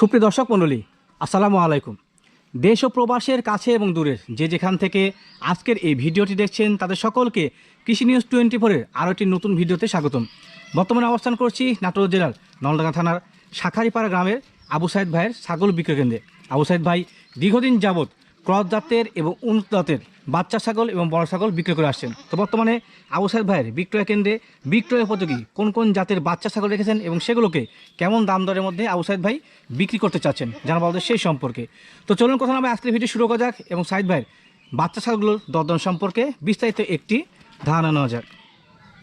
সুপ্রিয় দর্শক মণ্ডলী, আসসালামু আলাইকুম। দেশ ও প্রবাসের কাছে এবং দূরের যে যেখান থেকে আজকের এই ভিডিওটি দেখছেন, তাদের সকলকে কৃষি নিউজ টোয়েন্টি ফোরের আরও একটি নতুন ভিডিওতে স্বাগতম। বর্তমানে অবস্থান করছি নাটোর জেলার নলডাঙ্গা থানার শাখারিপাড়া গ্রামের আবু সাইদ ভাইয়ের ছাগল বিক্রয় কেন্দ্রে। আবু সাইদ ভাই, দীর্ঘদিন যাবৎ ক্রস জাতের এবং উন্নত জাতের বাচ্চা ছাগল এবং বড় ছাগল বিক্রয় করে আসছেন। তো বর্তমানে আবু সাইদ ভাইয়ের বিক্রয় কেন্দ্রে বিক্রয় উপযোগী কোন কোন জাতের বাচ্চা ছাগল রেখেছেন এবং সেগুলোকে কেমন দাম দরের মধ্যে আবু সাইদ ভাই বিক্রি করতে চাচ্ছেন জানাব আমাদের সেই সম্পর্কে। তো চলুন কথা না আজকের ভিডিও শুরু করা যাক এবং সাইদ ভাইয়ের বাচ্চা ছাগলগুলোর দরদম সম্পর্কে বিস্তারিত একটি ধারণা নেওয়া যাক।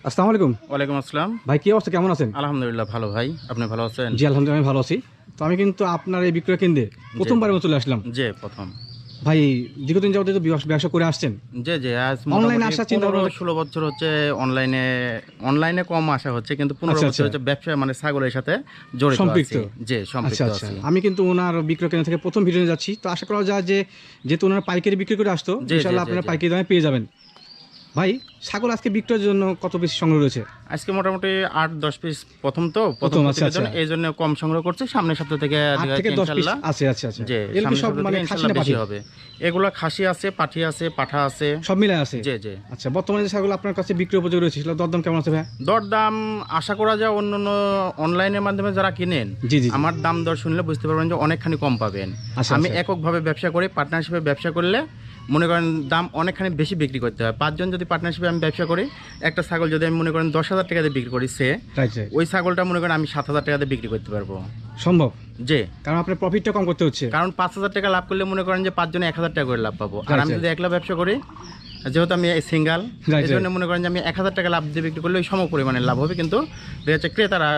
আসসালামু আলাইকুম। ওয়ালাইকুম আসসালাম। ভাই কি অবস্থা? কেমন আছেন? আলহামদুলিল্লাহ ভালো ভাই। আপনি ভালো আছেন? জি আলহামদুলিল্লাহ আমি ভালো আছি। তো আমি কিন্তু আপনার এই বিক্রয় কেন্দ্রে প্রথমবার চলে আসলাম। যে প্রথম। ভাই দীর্ঘদিন যাবত তো ব্যবসা- করে আসছেন। আজ অনলাইনে আসা চিন্তা ভাবনা- ষোলো বছর হচ্ছে অনলাইনে অনলাইনে কম আসা হচ্ছে কিন্তু পনেরো আচ্ছা, বছর আচ্ছা। হচ্ছে ব্যবসা মানে ছাগলের সাথে জড়িত সম্পৃক্ত। যে সম্পৃক্ত আচ্ছা আমি কিন্তু ওনার বিক্রয় কেন্দ্র থেকে প্রথম ভিডিও যাচ্ছি। তো আশা করা যায় যে যেহেতু ওনার পাইকারি বিক্রি করে আসতো ইনশাল্লাহ আপনারা পাইকারি দামে পেয়ে যাবেন। ভাই ছাগল আজকে বিক্রয়ের জন্য কত বেশি সংগ্রহ রয়েছে? আজকে মোটামুটি আট দশ পিস প্রথম তো প্রথম, আচ্ছা, আচ্ছা। এই জন্য কম সংগ্রহ করছে সামনের সপ্তাহ থেকে পিস। আছে সব মানে খাসি হবে। এগুলো খাসি আছে পাঠি আছে পাঠা আছে। সব মিলে আছে? যে যে আচ্ছা বর্তমানে যে ছাগল আপনার কাছে বিক্রয় উপযোগী রয়েছে সেগুলো দরদাম কেমন আছে ভাই? দরদাম আশা করা যায় অন্য অন্য অনলাইনের মাধ্যমে যারা কিনেন জি জি জি। আমার দাম দর শুনলে বুঝতে পারবেন যে অনেকখানি কম পাবেন। আচ্ছা, আমি। এককভাবে ব্যবসা করি পার্টনারশিপে ব্যবসা করলে মনে করেন দাম অনেকখানি বেশি বিক্রি করতে হয়। পাঁচজন যদি পার্টনারশিপে আমি ব্যবসা করি একটা ছাগল যদি আমি মনে করেন দশ হাজার টাকা বিক্রি করি সে ওই ছাগলটা মনে করেন আমি সাত হাজার টাকা বিক্রি করতে পারব। সম্ভব? যে কারণ আপনার প্রফিটটা কম করতে হচ্ছে। কারণ পাঁচ হাজার টাকা লাভ করলে মনে করেন যে পাঁচজনে এক হাজার টাকা করে লাভ পাবো। আর আমি যদি একলা ব্যবসা করি যেহেতু আমি সিঙ্গাল এই জন্য মনে করেন যে আমি এক হাজার টাকা লাভ দিয়ে বিক্রি করলে ওই সম পরিমাণে লাভ হবে কিন্তু দেখা যাচ্ছে ক্রেতারা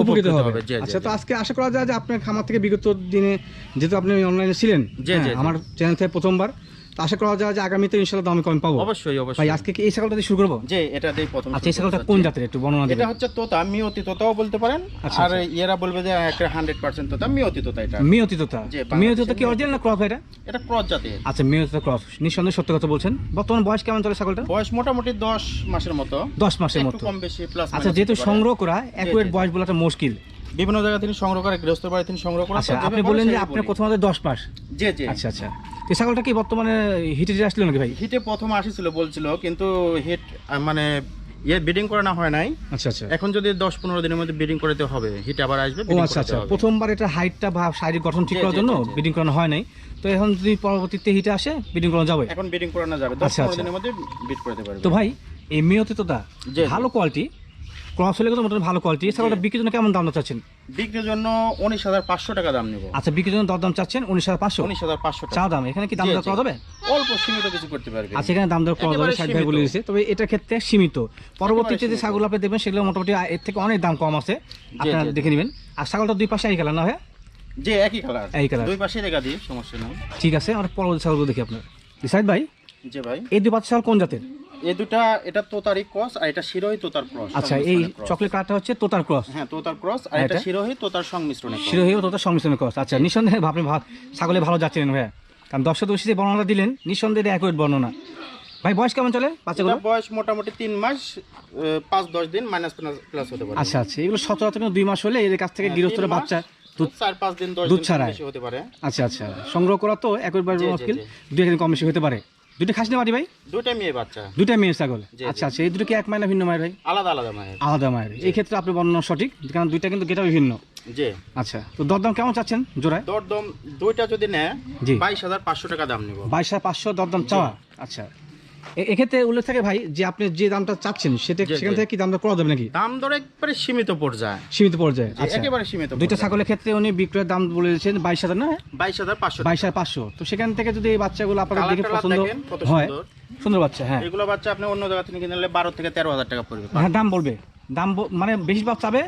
উপকৃত হবে। আচ্ছা তো আজকে আশা করা যায় যে আপনার খামার থেকে বিগত দিনে যেহেতু আপনি অনলাইনে ছিলেন হ্যাঁ। আমার চ্যানেল থেকে প্রথমবার আশা করা যায় যে আগামীতে দাম কম পাবো। অবশ্যই ভাই অবশ্যই। আজকে কি এই ছাগলটা দিয়ে শুরু করব? যে এটা দিয়ে প্রথম আচ্ছা এই ছাগলটা কোন জাতের একটু বর্ণনা এটা হচ্ছে তোতা মিয়তি তোতাও বলতে পারেন। আচ্ছা, আর আচ্ছা। এরা বলবে যে একটা হান্ড্রেড পার্সেন্ট তোতা মিয়তি তোতা এটা। বাংলাদেশের মিয়তিততা কি অরিজিনাল না ক্রস এটা? এটা ক্রস জাতের। আচ্ছা মিয়তিতা ক্রস নিঃসন্দেহে সত্য কথা বলছেন। বর্তমান বয়স কেমন চলে ছাগলটা? বয়স মোটামুটি দশ মাসের মতো। দশ মাসের মতো। কম বেশি প্লাস আচ্ছা যেহেতু সংগ্রহ করা জি। বয়স বলাটা মুশকিল। বিভিন্ন জায়গা থেকে সংগ্রহ করে গৃহস্থ বাড়ি থেকে সংগ্রহ করে আচ্ছা আপনি বললেন যে আপনার প্রথমত দশ মাস জি জি। আচ্ছা আচ্ছা। তো ছাগলটা কি বর্তমানে হিটে আসলো নাকি ভাই? হিটে প্রথম আসছিল বলছিল কিন্তু হিট মানে ইয়ে বিডিং করানো হয় নাই। আচ্ছা আচ্ছা। এখন যদি দশ পনেরো দিনের মধ্যে বিডিং করতে হবে হিট আবার আসবে ও আচ্ছা আচ্ছা। প্রথমবার এটা হাইটটা বা শারীরিক গঠন ঠিক করার জন্য জি। করানো হয় নাই। তো এখন যদি পরবর্তীতে হিটে আসে বিডিং করানো যাবে? এখন বিডিং করানো যাবে। দশ আচ্ছা, পনেরো আচ্ছা। দিনের মধ্যে বিট করতে পারবে। তো ভাই এই মেয়তিতটা জি, জি। ভালো কোয়ালিটি ক্রস হলে কিন্তু মোটামুটি ভালো কোয়ালিটি ছাগলটা বিক্রির জন্য কেমন দাম চাচ্ছেন? বিক্রির জন্য উনিশ হাজার পাঁচশো টাকা দাম নেব। আচ্ছা বিক্রির জন্য দর দাম চাচ্ছেন উনিশ হাজার পাঁচশো? উনিশ হাজার পাঁচশো চা দাম। এখানে কি দাম জি, দর করা যাবে? অল্প সীমিত কিছু করতে পারবে। আচ্ছা এখানে দাম দর করা যাবে একেবারে ভাই বলে দিয়েছে। তবে এটার ক্ষেত্রে সীমিত। পরবর্তীতে যে ছাগল আপনি দেবেন সেগুলো মোটামুটি এর থেকে অনেক দাম কম আছে। আপনারা। দেখে নেবেন। আর ছাগলটা দুই পাশে না ভাই যে একই কালার। একই colour। দুই পাশে রেখা দিই সমস্যা নেই। ঠিক আছে আমরা পরবর্তী ছাগলগুলো দেখি আপনার। সাইদ ভাই? যে ভাই। এই দুই বাচ্চা ছাগল কোন জাতের? এই দুটা এটা ক্রস আর এটা শিরোহী তোতার ক্রস আচ্ছা এই চকলেট কালারটা হচ্ছে তোতার ক্রস। হ্যাঁ তোতার ক্রস আর এটা? শিরোহী তোতার সংমিশ্রণে শিরোহী ও তোতার ক্রস। আচ্ছা নিঃসন্দেহে আপনি ছাগলে ভালো যাচ্ছিলেন ভাইয়া। কারণ দর্শক দর্শী যে বর্ণনা দিলেন নিঃসন্দেহে অ্যাকুরেট বর্ণনা। ভাই বয়স কেমন চলে বাচ্চাগুলো? বয়স মোটামুটি তিন মাস পাঁচ দশ দিন মাইনাস প্লাস হতে পারে। আচ্ছা আচ্ছা এগুলো সচরাচর দুই মাস হলে এদের কাছ থেকে হ্যাঁ, গৃহস্থরা বাচ্চা দুধ চার পাঁচ দিন দুধ দিন ছাড়ায়। হতে পারে। আচ্ছা আচ্ছা সংগ্রহ করা তো একবার মুশকিল। দুই একদিন কম বেশি হতে পারে। দুটো খাসি না বাড়ি ভাই? দুইটা মেয়ে বাচ্চা। দুইটা মেয়ে ছাগল। আচ্ছা আচ্ছা এই দুটো কি এক মাইনা ভিন্ন মায়ের ভাই? আলাদা আলাদা মায়ের আলাদা মায়ের এই ক্ষেত্রে আপনি বর্ণনা সঠিক কারণ দুইটা কিন্তু গেটা ভিন্ন। আচ্ছা তো দরদাম কেমন চাচ্ছেন জোড়ায়? দরদম দুইটা যদি নেয় জি। বাইশ হাজার পাঁচশো টাকা দাম নেব। বাইশ হাজার পাঁচশো দরদাম চাওয়া? আচ্ছা এক্ষেত্রে উল্লেখ থাকে ভাই যে আপনি যে দামটা চাচ্ছেন সেটা সেখান থেকে কি দামটা করা যাবে নাকি? দাম দর একবারে সীমিত পর্যায়ে। সীমিত পর্যায়ে আচ্ছা। একেবারে সীমিত দুইটা ছাগলের ক্ষেত্রে উনি বিক্রয়ের দাম বলে দিয়েছেন বাইশ হাজার না? বাইশ হাজার পাঁচশো বাইশ হাজার পাঁচশো। তো সেখান থেকে যদি এই বাচ্চাগুলো আপনার দেখে পছন্দ হয়। সুন্দর। বাচ্চা হ্যাঁ। এগুলো বাচ্চা আপনি অন্য জায়গা থেকে কিনে নিলে বারো থেকে তেরো হাজার টাকা পড়বে। হ্যাঁ দাম বলবে। দাম মানে বেশিরভাগ চাবে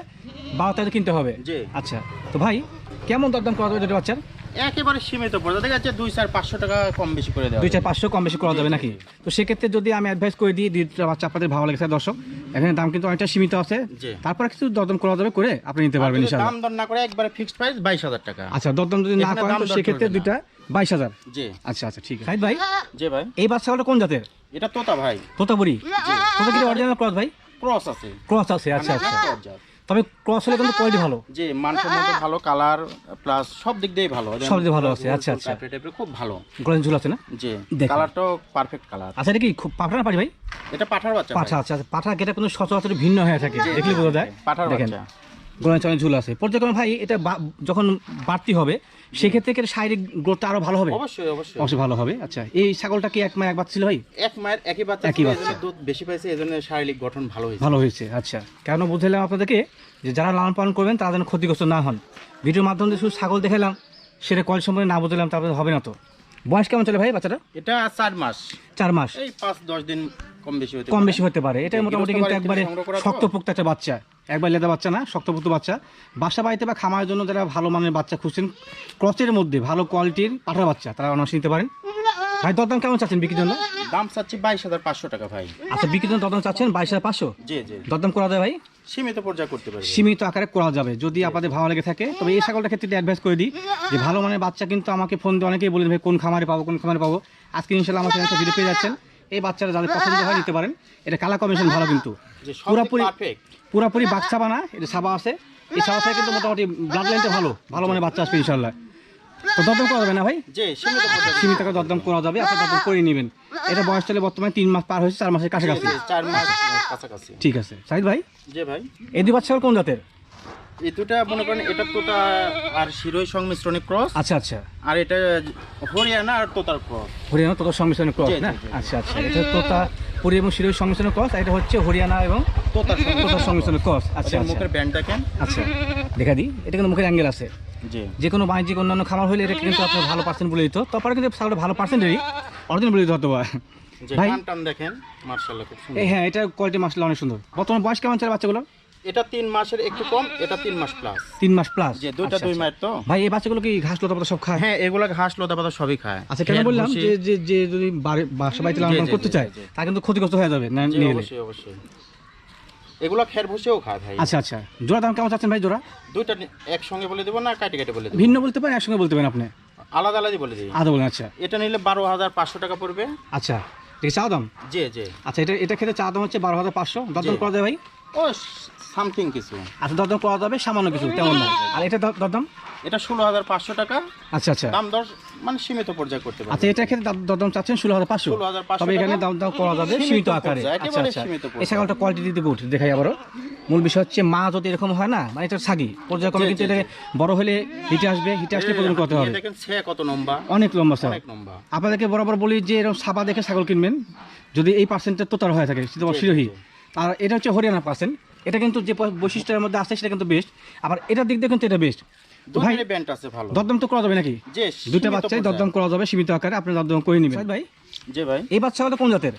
বারো তারিখে কিনতে হবে। জি। আচ্ছা। তো ভাই কেমন দরদাম করা যাবে দুটো বাচ্চার? একেবারে সীমিত পর্যায়ে দেখা যাচ্ছে দুই চার পাঁচশো টাকা কম বেশি করে দেওয়া দুই চার পাঁচশো কম বেশি করা যাবে নাকি? তো সেক্ষেত্রে যদি আমি অ্যাডভাইস করে দিই দুইটা বাচ্চা আপনাদের ভালো লেগেছে দর্শক। এখানে দাম কিন্তু অনেকটা সীমিত আছে। তারপরে কিছু দরদাম করা যাবে করে আপনি নিতে পারবেন দাম দর না করে একবারে ফিক্সড প্রাইস বাইশ হাজার টাকা। আচ্ছা দরদাম যদি না করেন তো সেক্ষেত্রে দুইটা বাইশ হাজার। জি। আচ্ছা আচ্ছা ঠিক আছে। ভাই জি ভাই। এই বাচ্চাগুলো কোন জাতের? এটা তোতা ভাই। তোতাপুরি। তোতা কি অরিজিনাল ক্রস ভাই? ক্রস আছে। ক্রস আছে আচ্ছা আচ্ছা। ক্রস জাত। তবে ক্রস হলে কিন্তু কোয়ালিটি ভালো। যে মানসম্মত ভালো কালার প্লাস সব দিক দিয়েই ভালো। সব দিক ভালো আছে, আচ্ছা, আচ্ছা। টাইপের খুব ভালো। গোল্ডেন ঝুল আছে না? জি। কালারটাও পারফেক্ট কালার আচ্ছা এটা কি খুব পাঠা না পারি ভাই? এটা পাঠার বাচ্চা পাঠা আচ্ছা আচ্ছা, পাঠা গেটা কিন্তু সচরাচর ভিন্ন হয়ে থাকে? দেখলে বোঝা যায়। পাঠার বাচ্চা। গোল্ডেন ঝুল আছে। পর্যায়ক্রমে ভাই এটা যখন বাড়তি হবে সেক্ষেত্রে কি শারীরিক গ্রোথটা আরও ভালো হবে? অবশ্যই অবশ্যই। অবশ্যই ভালো হবে। আচ্ছা এই ছাগলটা কি এক মাস একবার ছিল ভাই? এক মায়ের একই বাচ্চা একই বাচ্চা। দুধ বেশি পাইছে এজন্য শারীরিক গঠন ভালো হয়েছে। ভালো হয়েছে আচ্ছা। কেন বুঝলাম আপনাদেরকে? যে যারা লালন পালন করবেন তারা যেন ক্ষতিগ্রস্ত না হন। ভিডিওর মাধ্যমে শুধু ছাগল দেখালাম সেটা কল সম্পর্কে না বুঝলাম তারপরে হবে না তো। বয়স কেমন চলে ভাই বাচ্চাটা এটা চার মাস। চার মাস। এই পাঁচ দশ দিন কম বেশি হতে কম। বেশি হতে পারে। এটা মোটামুটি কিন্তু একবারে শক্তপোক্ত একটা বাচ্চা। একবার লেদা বাচ্চা না শক্তপোক্ত বাচ্চা। বাসা বাড়িতে বা খামারের জন্য যারা ভালো মানের বাচ্চা খুঁজছেন ক্রসের মধ্যে ভালো কোয়ালিটির পাঠার বাচ্চা তারা অনার্স নিতে পারেন। ভাই দরদাম কেমন চাচ্ছেন বিক্রির জন্য? দাম চাচ্ছি বাইশ হাজার পাঁচশো টাকা ভাই। আচ্ছা বিক্রির জন্য দরদাম চাচ্ছেন বাইশ হাজার পাঁচশো? জি জি। দরদাম করা যায় ভাই? সীমিত পর্যায়ে করতে পারি সীমিত আকারে করা যাবে যদি আপনাদের ভালো লেগে থাকে। তবে এই ছাগলটার ক্ষেত্রে অ্যাডভাইস করে দিই যে ভালো মানের বাচ্চা কিন্তু আমাকে ফোন দিয়ে অনেকেই বলে ভাই কোন খামারে পাবো কোন খামারে পাবো? আজকে ইনশাল্লাহ আমার চ্যানেলটা ভিডিও পেয়ে যাচ্ছেন। এই বাচ্চারা যাদের পছন্দ হয় নিতে পারেন। এটা কালার কমিশন ভালো কিন্তু। সব পুরাপুরি পুরাপুরি বাঘ ছাবা এটা ছাবা আছে। এই ছাবা থেকে কিন্তু মোটামুটি ব্লাড লাইনটা ভালো। ভালো মানে বাচ্চা আসবে ইনশাল্লাহ তো দরদাম করা যাবে না ভাই? সীমিত টাকা দরদাম করা যাবে। আপনি দরদাম করে নেবেন। এটা বয়স চলে বর্তমানে তিন মাস পার হয়েছে চার মাসের কাছাকাছি। চার মাস কাছাকাছি। ঠিক আছে। সাইদ ভাই? যে ভাই। এই দুই বাচ্চা কোন জাতের? এই দুটা মনে করেন এটা তোতা আর শিরোই সংমিশ্রণে ক্রস। আচ্ছা আচ্ছা। আর এটা হরিয়ানা আর তোতার ক্রস। হরিয়ানা তোতার সংমিশ্রণের ক্রস না? আচ্ছা আচ্ছা। এটা তোতা পুরি এবং শিরোই সংমিশ্রণের ক্রস এটা হচ্ছে হরিয়ানা এবং তোতার তোতার সংমিশ্রণের ক্রস। আচ্ছা আচ্ছা আচ্ছা। মুখের ব্যান্ড দেখেন আচ্ছা দেখা দিই। এটা কিন্তু মুখের অ্যাঙ্গেল আছে। জি। যে কোনো বাণিজ্যিক অন্যান্য খামার হলে এটা কিন্তু আপনার ভালো পার্সেন্ট বলে দিত তারপরে কিন্তু ছাগলটা ভালো পার্সেন্টেরই অরিজিনাল বলে দিতে হতো ভাই? দেখেন মার্শাল্লাহ হ্যাঁ এটা কোয়ালিটি মাসলা অনেক সুন্দর। বর্তমান বয়স কেমন চলে বাচ্চাগুলো এটা তিন মাসের একটু কম এটা তিন মাস প্লাস তিন মাস প্লাস যে দুইটা দুই মায়ের তো। ভাই এই বাচ্চাগুলো কি ঘাস লতা পাতা সব খায়? হ্যাঁ এগুলা ঘাস লতা পাতা সবই খায়। আচ্ছা কেন বললাম যে যে যে যদি বাসা বাড়িতে লালন করতে চায়। তা কিন্তু ক্ষতিগ্রস্ত হয়ে যাবে না অবশ্যই অবশ্যই। এগুলা খের ভুসেও খায় ভাই। আচ্ছা আচ্ছা। জোড়া দাম কেমন চাচ্ছেন ভাই জোড়া? দুইটা একসঙ্গে বলে দেবো না কাটে কাটে বলে দেবো? ভিন্ন বলতে পারেন একসঙ্গে বলতে পারেন আপনি? আলাদা আলাদা বলে দিই। আদা বলেন আচ্ছা। এটা নিলে বারো হাজার পাঁচশো টাকা পড়বে। আচ্ছা ঠিক আছে চা দাম? জি জি। আচ্ছা এটা এটা খেতে চা দাম হচ্ছে বারো হাজার পাঁচশো। জি। করা যায় ভাই? ও সামথিং কিছু। আচ্ছা দরদাম করা যাবে সামান্য কিছু তেমন না। আর এটা দর- দরদাম? এটা ষোলো হাজার পাঁচশো টাকা। আচ্ছা আচ্ছা। দাম দর মানে সীমিত পর্যায়ে করতে পারবে আচ্ছা এটা ক্ষেত্রে দাম- দরদাম চাচ্ছেন ষোলো হাজার পাঁচশো। 16,500 তবে এখানে দাম দাম করা যাবে সীমিত আকারে। আচ্ছা আচ্ছা। এই ছাগলটা কোয়ালিটি দিতে গুড দেখাই আবারও। মূল বিষয় হচ্ছে মা যদি এরকম হয় না মানে এটা সাগি। পর্যায়ক্রমে কিন্তু জি, এটাকে বড় হলে হিটে আসবে হিটে আসলে প্রদান করতে হবে। দেখেন সে কত লম্বা। অনেক লম্বা স্যার অনেক লম্বা। আপনাদেরকে বরাবর বলি যে এরকম সাবা দেখে ছাগল কিনবেন যদি এই পার্সেন্টের তোতার হয়ে থাকে শিরোহী আর এটা হচ্ছে হরিয়ানা পার্সেন্ট এটা কিন্তু যে বৈশিষ্ট্যের মধ্যে আছে সেটা কিন্তু বেস্ট আবার এটার দিক দিয়ে কিন্তু এটা বেস্ট ভাই ব্যান্ড আছে ভালো। দরদাম তো করা যাবে নাকি? বাচ্চাই। দরদাম করা যাবে সীমিত আকারে আপনি দরদাম করে নেবেন। ভাই? জি ভাই। এই বাচ্চাগুলো কোন জাতের?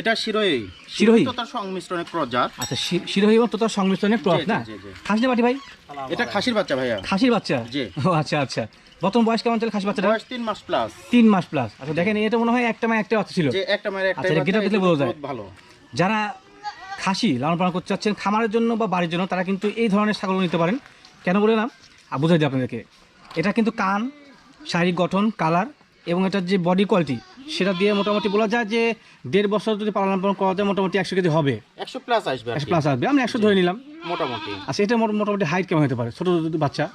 এটা শিরোই শিরোহী? তো সংমিশ্রণে ক্রস জাত। আচ্ছা শিরোহী এবং তোতার সংমিশ্রণে ক্রস জি, জি, না? জি, জি। খাসি বাটি ভাই। এটা খাসির বাচ্চা ভাইয়া। খাসির বাচ্চা? জি। ও আচ্ছা আচ্ছা। প্রথম বয়স কেমন চলে খাসি বাচ্চাটা বয়স তিন মাস প্লাস তিন মাস প্লাস আচ্ছা দেখেন এটা মনে হয় একটা মা একটা বাচ্চা ছিল। যে একটা মায়ের একটা আচ্ছা, এটা বোঝা যায়। ভালো। যারা খাসি লালন পালন করতে চাচ্ছেন খামারের জন্য বা বাড়ির জন্য তারা কিন্তু এই ধরনের ছাগল নিতে পারেন। কেন বলে না? আর বুঝাই দিই আপনাদেরকে। এটা কিন্তু কান শারীরিক গঠন কালার এবং এটার যে বডি কোয়ালিটি সেটা দিয়ে মোটামুটি বলা যায় যে দেড় বছর যদি পালন পালন করা যায় মোটামুটি একশো কেজি হবে। একশো প্লাস আসবে একশো প্লাস আসবে। আমি একশো ধরে নিলাম। মোটামুটি। আচ্ছা এটা মোট- মোটামুটি হাইট কেমন হতে পারে? ছোটো ছোটো বাচ্চা?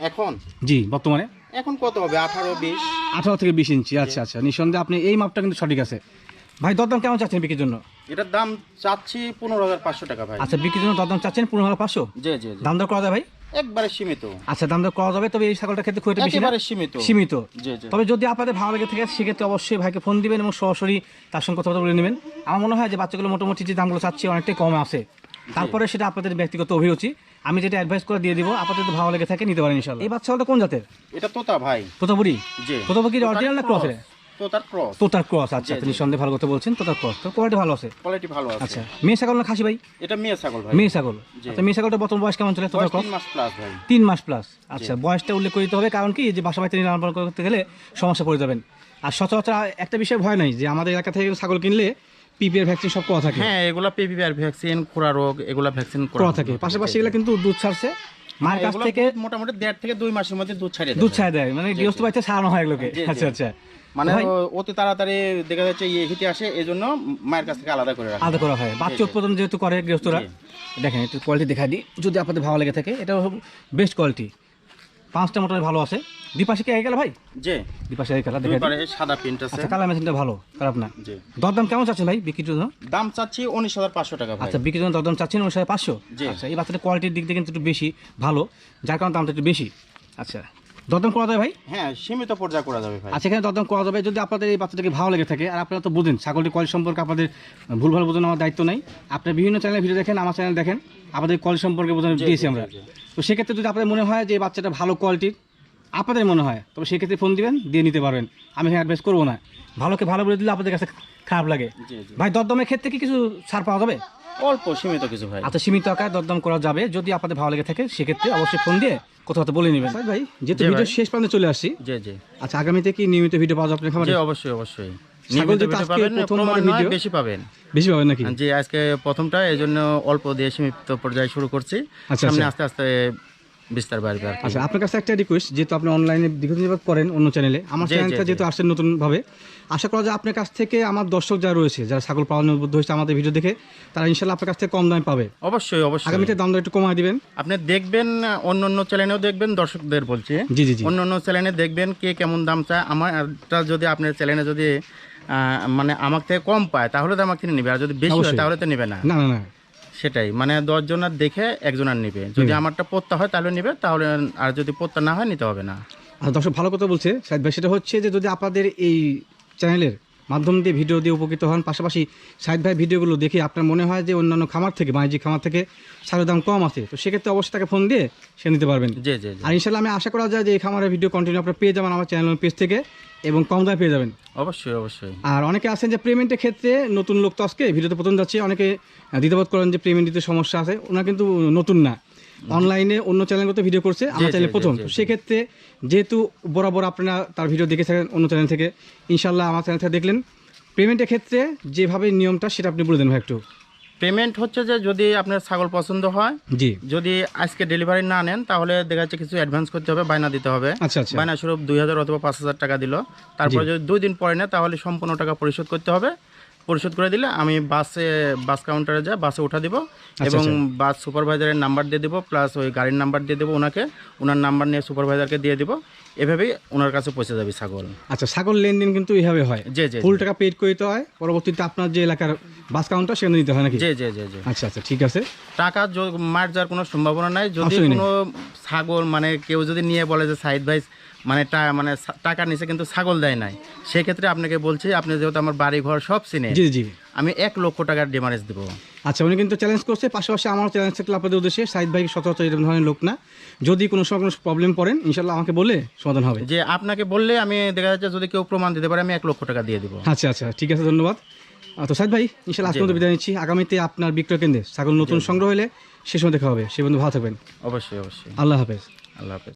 এখন? জি বর্তমানে? এখন কত হবে? আঠারো বিশ? আঠারো থেকে বিশ ইঞ্চি। আচ্ছা আচ্ছা। নিঃসন্দেহে আপনি এই মাপটা কিন্তু সঠিক আছে। ভাই দরদাম কেমন চাচ্ছেন বিক্রির জন্য? এটার দাম চাচ্ছি পনেরো হাজার পাঁচশো টাকা ভাই। আচ্ছা বিক্রির জন্য দরদাম চাচ্ছেন পনেরো হাজার পাঁচশো? জি জি দাম দর করা যায় ভাই? একবারে সীমিত। আচ্ছা দাম দর করা যাবে তবে এই ক্ষেত্রে খুব একটা বেশি একেবারে সীমিত। সীমিত। তবে যদি আপনাদের ভালো লেগে থাকে সেক্ষেত্রে অবশ্যই ভাইকে ফোন দিবেন এবং সরাসরি তার সঙ্গে কথা বলে নেবেন। আমার মনে হয় যে বাচ্চাগুলো মোটামুটি যে দামগুলো চাচ্ছি অনেকটাই কমে আছে। তারপরে সেটা আপনাদের ব্যক্তিগত অভিরুচি। আমি যেটা অ্যাডভাইস করে দিয়ে দিব আপনাদের ভালো লেগে থাকে নিতে পারেন ইনশাল্লাহ এই বাচ্চাগুলো কোন জাতের? এটা তোতা ভাই। তোতাপুরি? জি। তোতাপুরি অরিজিনাল না ক্রস তোতার ক্রস? তোতার ক্রস আচ্ছা। আপনি সন্দেহ ভালো কথা বলছেন তোতার ক্রস। তো কোয়ালিটি ভালো আছে। কোয়ালিটি ভালো আছে। আচ্ছা মেয়ে ছাগল না খাসি ভাই? এটা মেয়ে ছাগল ভাই। মেয়ে ছাগল। আচ্ছা মেয়ে ছাগলটা বর্তমান বয়স কেমন চলে তোতার ক্রস তিন মাস প্লাস ভাই। তিন মাস প্লাস আচ্ছা বয়সটা উল্লেখ করে দিতে হবে কারণ কি যে বাসা বাড়িতে পালন করতে গেলে সমস্যা পড়ে যাবেন। আর সচরাচর একটা বিষয় ভয় নাই যে আমাদের এলাকা থেকে ছাগল কিনলে পিপিআর ভ্যাকসিন সব করা থাকে। হ্যাঁ এগুলা পিপিআর ভ্যাকসিন খোরা রোগ এগুলা ভ্যাকসিন করা থাকে। পাশাপাশি এগুলো কিন্তু দুধ ছাড়ছে। মায়ের কাছ থেকে মোটামুটি দেড় থেকে দুই মাসের মধ্যে দুধ ছাড়িয়ে দুধ। ছাড়া দেয়। মানে গৃহস্থ বাড়িতে সারানো হয় এগুলোকে। আচ্ছা আচ্ছা। মানে অতি তাড়াতাড়ি দেখা যাচ্ছে ইয়ে হিটে আসে এই জন্য মায়ের কাছ থেকে আলাদা করে রাখা। আলাদা করা হয়। বাচ্চা উৎপাদন যেহেতু করে গৃহস্থরা দেখেন একটু কোয়ালিটি দেখা দিই। যদি আপনাদের ভালো লেগে থাকে এটা বেস্ট কোয়ালিটি পাঁচটা মোটামুটি ভালো আছে। দুপাশে কি গেল ভাই? যে আগে গেল দুই দেখা দিই। পারে সাদা প্রিন্ট আছে। আচ্ছা কালার মেশিনটা ভালো খারাপ না। জি। দরদাম কেমন চাচ্ছেন ভাই বিক্রির জন্য? দাম চাচ্ছি উনিশ হাজার পাঁচশো টাকা ভাই। আচ্ছা বিক্রির জন্য দরদাম চাচ্ছেন ওই সাড়ে পাঁচশো? জি। আচ্ছা এই বাচ্চাটা কোয়ালিটির দিক দিয়ে কিন্তু একটু বেশি ভালো। যার কারণে দামটা একটু বেশি। আচ্ছা দরদাম করা যাবে ভাই? হ্যাঁ সীমিত পর্যায়ে করা যাবে ভাই। আচ্ছা এখানে দরদাম করা যাবে। যদি আপনাদের এই বাচ্চাটাকে ভালো লেগে থাকে আর আপনারা তো বুঝেন ছাগলটির কল সম্পর্কে আপনাদের ভুলভাল বোঝানো আমার দায়িত্ব নেই। আপনার বিভিন্ন চ্যানেলে ভিডিও দেখেন আমার চ্যানেল দেখেন আপনাদের কল সম্পর্কে বোঝানো দিয়েছি আমরা। তো সেক্ষেত্রে যদি আপনাদের মনে হয় যে বাচ্চাটা ভালো কোয়ালিটির আপনাদের মনে হয় তবে সেক্ষেত্রে ফোন দিবেন দিয়ে নিতে পারবেন। আমি এখানে অ্যাডভাইস করব না। ভালোকে ভালো বলে দিলে আপনাদের কাছে খারাপ লাগে। ভাই দরদামের ক্ষেত্রে কি কিছু ছাড় পাওয়া যাবে? অল্প সীমিত কিছু ভাই। আচ্ছা সীমিত আকারে দরদাম করা যাবে। যদি আপনাদের ভালো লেগে থাকে সেক্ষেত্রে অবশ্যই ফোন দিয়ে বলে নেবেন। ভাই যেহেতু ভিডিও শেষ পর্যন্ত চলে আসি জি জি। আচ্ছা আগামীতে কি নিয়মিত ভিডিও পাওয়া যাবে আপনার খাবারে জি অবশ্যই অবশ্যই। বেশি পাবেন। বেশি পাবেন নাকি? জি আজকে প্রথমটা এই জন্য অল্প দিয়ে সীমিত পর্যায়ে শুরু করছি। আচ্ছা, সামনে আচ্ছা। আস্তে আস্তে বিস্তার বাড়বে আর কি আচ্ছা আপনার কাছে একটা রিকোয়েস্ট যেহেতু আপনি অনলাইনে দীর্ঘদিন যাবত করেন অন্য চ্যানেলে আমার জি, জি, চ্যানেলটা জি। যেহেতু আসছেন নতুনভাবে আশা করা যায় আপনার কাছ থেকে আমার দর্শক যারা রয়েছে যারা ছাগল পালনে উদ্বুদ্ধ হয়েছে আমাদের ভিডিও দেখে তারা ইনশাল্লাহ আপনার কাছ থেকে কম দামে পাবে। অবশ্যই অবশ্যই। আগামীতে দাম দর একটু কমায় দিবেন। আপনি দেখবেন অন্য অন্য চ্যানেলেও দেখবেন দর্শকদের বলছি। জি জি জি। অন্য অন্য চ্যানেলে দেখবেন কে কেমন দাম চায়। আমারটা যদি আপনার চ্যানেলে যদি আহ, মানে আমার থেকে কম পায় তাহলে তো আমাকে কিনে নিবে। আর যদি বেশি হয় অবশ্যই। তাহলে তো নেবে না। না না না। সেটাই। মানে দশজনের দেখে একজনের নিবে। যদি আমারটা পত্তা হয় তাহলে নিবে। তাহলে আর যদি পত্তা না হয় নিতে হবে না। আর দর্শক ভালো কথা বলছে। সাহেব ভাই সেটা হচ্ছে যে যদি আপনাদের এই চ্যানেলের মাধ্যম দিয়ে ভিডিও দিয়ে উপকৃত হন। পাশাপাশি সাইদ ভাই ভিডিওগুলো দেখে আপনার মনে হয় যে অন্যান্য খামার থেকে বাণিজ্যিক খামার থেকে সারের দাম কম আছে। তো সেক্ষেত্রে অবশ্যই তাকে ফোন দিয়ে সে নিতে পারবেন। জি জি জি। আর ইনশাল্লাহ আমি আশা করা যায় যে এই খামারের ভিডিও কন্টিনিউ আপনারা পেয়ে যাবেন আমার চ্যানেল পেজ থেকে এবং কম দামে পেয়ে যাবেন। অবশ্যই অবশ্যই। আর অনেকে আছেন যে পেমেন্টের ক্ষেত্রে নতুন লোক তো আজকে ভিডিওতে প্রথম যাচ্ছে অনেকে দ্বিধাবোধ করেন যে পেমেন্ট দিতে সমস্যা আছে ওনারা কিন্তু নতুন না। অনলাইনে অন্য চ্যানেলগুলোতে ভিডিও করছে আমার চ্যানেল প্রথম। তো সেক্ষেত্রে যেহেতু বরাবর আপনারা তার ভিডিও দেখে থাকেন অন্য চ্যানেল থেকে ইনশাল্লাহ আমার চ্যানেল থেকে দেখলেন। পেমেন্টের ক্ষেত্রে যেভাবে নিয়মটা সেটা আপনি বলে দেন ভাই একটু। পেমেন্ট হচ্ছে যে যদি আপনার ছাগল পছন্দ হয় জি। যদি আজকে ডেলিভারি না নেন তাহলে দেখা যাচ্ছে কিছু অ্যাডভান্স করতে হবে বায়না দিতে হবে। আচ্ছা আচ্ছা। বায়না স্বরূপ দুই হাজার অথবা পাঁচ হাজার টাকা দিল। তারপরে যদি দুই দিন পরে নেয় তাহলে সম্পূর্ণ টাকা পরিশোধ করতে হবে। পরিশোধ করে দিলে আমি বাসে বাস কাউন্টারে যাই বাসে উঠা দিব এবং বাস সুপারভাইজারের নাম্বার দিয়ে দিব প্লাস ওই গাড়ির নাম্বার দিয়ে দেবো ওনাকে ওনার নাম্বার নিয়ে সুপারভাইজারকে দিয়ে দিব এভাবেই ওনার কাছে পৌঁছে যাবে ছাগল। আচ্ছা ছাগল লেনদেন কিন্তু এইভাবে হয়। জি জি ফুল টাকা পেড করতে হয় পরবর্তীতে আপনার যে এলাকার বাস কাউন্টার সেখানে দিতে হয় নাকি? জি জি জি জি। আচ্ছা আচ্ছা ঠিক আছে। টাকা মার যাওয়ার কোনো সম্ভাবনা নাই। যদি কোনো ছাগল মানে কেউ যদি নিয়ে বলে যে সাইড ভাই মানে মানে সা- টাকা নিচে কিন্তু ছাগল দেয় নাই। সেক্ষেত্রে আপনাকে বলছি আপনি যেহেতু আমার বাড়ি ঘর সব চিনে জি জি। আমি এক লক্ষ টাকার ডিমারেজ দেবো। আচ্ছা উনি কিন্তু চ্যালেঞ্জ করছে পাশাপাশি আমার চ্যালেঞ্জ থাকলে আপনাদের উদ্দেশ্যে সাইদ ভাই সচরাচর এরকম ধরনের লোক না। যদি কোনো সময় কোনো প্রবলেম পড়েন ইনশাল্লাহ আমাকে বলে সমাধান হবে। যে আপনাকে বললে আমি দেখা যাচ্ছে যদি কেউ প্রমাণ দিতে পারে আমি এক লক্ষ টাকা দিয়ে দেবো। আচ্ছা আচ্ছা ঠিক আছে ধন্যবাদ। তো সাইদ ভাই ইনশাল্লাহ আজকে বিদায় নিচ্ছি। আগামীতে আপনার বিক্রয় কেন্দ্রে ছাগল নতুন সংগ্রহ হলে সে সময় দেখা হবে। সে বন্ধু ভালো থাকবেন। অবশ্যই অবশ্যই। আল্লাহ হাফেজ। আল্লাহ হাফেজ।